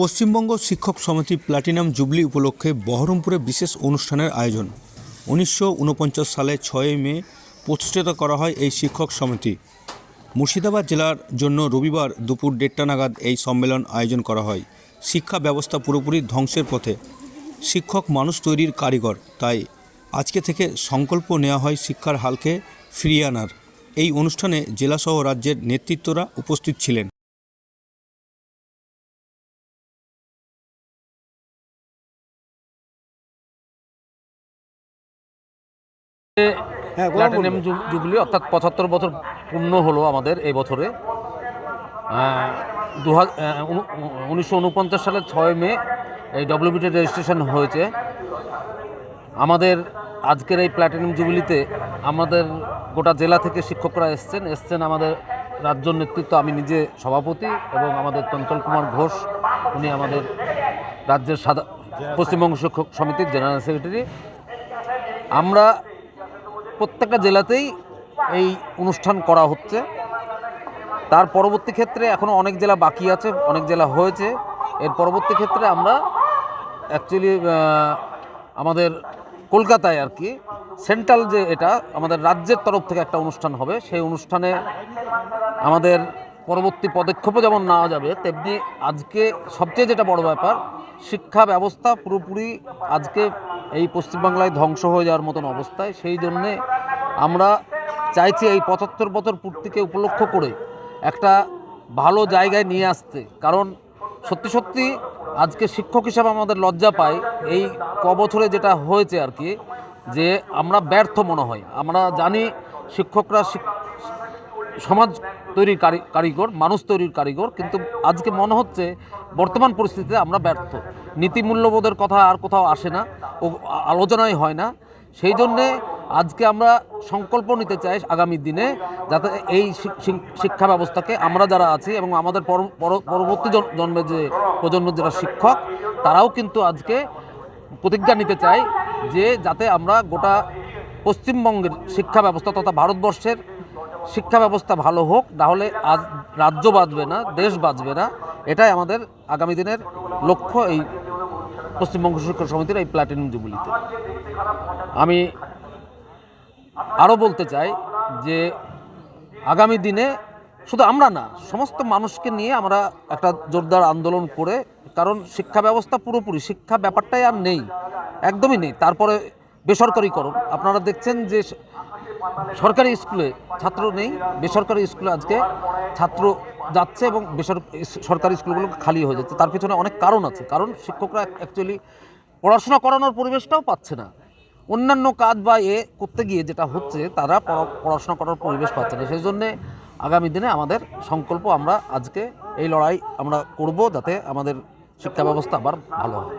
পশ্চিমবঙ্গ শিক্ষক সমিতি platinum jubilee উপলক্ষে বহরমপুরে বিশেষ অনুষ্ঠানের আয়োজন। উনিশশো উনপঞ্চাশ সালে ছয়ই মে প্রতিষ্ঠিত করা হয় এই শিক্ষক সমিতি। মুর্শিদাবাদ জেলার জন্য রবিবার দুপুর দেড়টা নাগাদ এই সম্মেলন আয়োজন করা হয়। শিক্ষা ব্যবস্থা পুরোপুরি ধ্বংসের পথে। শিক্ষক মানুষ তৈরির কারিগর, তাই আজকে থেকে সংকল্প নেওয়া হয় শিক্ষার হালকে ফিরিয়ে আনার। এই অনুষ্ঠানে জেলাসহ রাজ্যের নেতৃত্বরা উপস্থিত ছিলেন। গোলাম জুবলি অর্থাৎ পঁচাত্তর বছর পূর্ণ হলো আমাদের এই বছরে। দু উনিশশো উনপঞ্চাশ সালের ছয় মে এই ডব্লিউবিটি রেজিস্ট্রেশন হয়েছে। আমাদের আজকের এই প্ল্যাটিনাম জুবিলিতে আমাদের গোটা জেলা থেকে শিক্ষকরা এসছেন। এসছেন আমাদের রাজ্য নেতৃত্ব আমি নিজে সভাপতি এবং আমাদের চঞ্চল কুমার ঘোষ উনি আমাদের রাজ্যের সাদা পশ্চিমবঙ্গ শিক্ষক সমিতির জেনারেল সেক্রেটারি আমরা প্রত্যেকটা জেলাতেই এই অনুষ্ঠান করা হচ্ছে। তার পরবর্তী ক্ষেত্রে এখনও অনেক জেলা বাকি আছে, অনেক জেলা হয়েছে। এর পরবর্তী ক্ষেত্রে আমরা অ্যাকচুয়ালি আমাদের কলকাতায় আর কি সেন্ট্রাল যে এটা, আমাদের রাজ্যের তরফ থেকে একটা অনুষ্ঠান হবে। সেই অনুষ্ঠানে আমাদের পরবর্তী পদক্ষেপও যেমন নেওয়া যাবে, তেমনি আজকে সবচেয়ে যেটা বড় ব্যাপার, শিক্ষা ব্যবস্থা পুরোপুরি আজকে এই পশ্চিমবাংলায় ধ্বংস হয়ে যাওয়ার মতন অবস্থায়, সেই জন্যে আমরা চাইছি এই পঁচাত্তর বছর পূর্তিকে উপলক্ষ করে একটা ভালো জায়গায় নিয়ে আসতে। কারণ সত্যি সত্যি আজকে শিক্ষক হিসাবে আমাদের লজ্জা পাই এই কবছরে যেটা হয়েছে আর কি, যে আমরা ব্যর্থ মনে হয়। আমরা জানি শিক্ষকরা শিক- সমাজ তৈরির কারি- কারিগর, মানুষ তৈরির কারিগর, কিন্তু আজকে মনে হচ্ছে বর্তমান পরিস্থিতিতে আমরা ব্যর্থ। নীতি মূল্যবোধের কথা আর কোথাও আসে না, ও আলোচনাই হয় না। সেই জন্যে আজকে আমরা সংকল্প নিতে চাই আগামী দিনে যাতে এই শিক- শিক- শিক্ষা ব্যবস্থাকে আমরা যারা আছি এবং আমাদের পর- পর- পরবর্তী জন- জন্মের যে প্রজন্মের যারা শিক্ষক, তারাও কিন্তু আজকে প্রতিজ্ঞা নিতে চাই যে যাতে আমরা গোটা পশ্চিমবঙ্গের শিক্ষা ব্যবস্থা তথা ভারতবর্ষের শিক্ষা ব্যবস্থা ভালো হোক নাহলে আজ রাজ্য বাঁচবে না, দেশ বাঁচবে না। এটাই আমাদের আগামী দিনের লক্ষ্য এই পশ্চিমবঙ্গ শিক্ষক সমিতির এই প্ল্যাটিনাম জুবিলিতে। আমি আরও বলতে চাই যে আগামী দিনে শুধু আমরা না, সমস্ত মানুষকে নিয়ে আমরা একটা জোরদার আন্দোলন করে, কারণ শিক্ষা ব্যবস্থা পুরোপুরি, শিক্ষা ব্যাপারটাই আর নেই, একদমই নেই। তারপরে বেসরকারিকরণ, আপনারা দেখছেন যে সরকারি স্কুলে ছাত্র নেই, বেসরকারি স্কুলে আজকে ছাত্র যাচ্ছে এবং বেসর সরকারি স্কুলগুলো খালি হয়ে যাচ্ছে। তার পিছনে অনেক কারণ আছে। কারণ শিক্ষকরা অ্যাকচুয়ালি পড়াশোনা করানোর পরিবেশটাও পাচ্ছে না। অন্যান্য কাজ বা এ করতে গিয়ে যেটা হচ্ছে, তারা পড়াশোনা করার পরিবেশ পাচ্ছে না। সেই জন্যে আগামী দিনে আমাদের সংকল্প আমরা আজকে এই লড়াই আমরা করব যাতে আমাদের শিক্ষা ব্যবস্থা আবার ভালো হয়।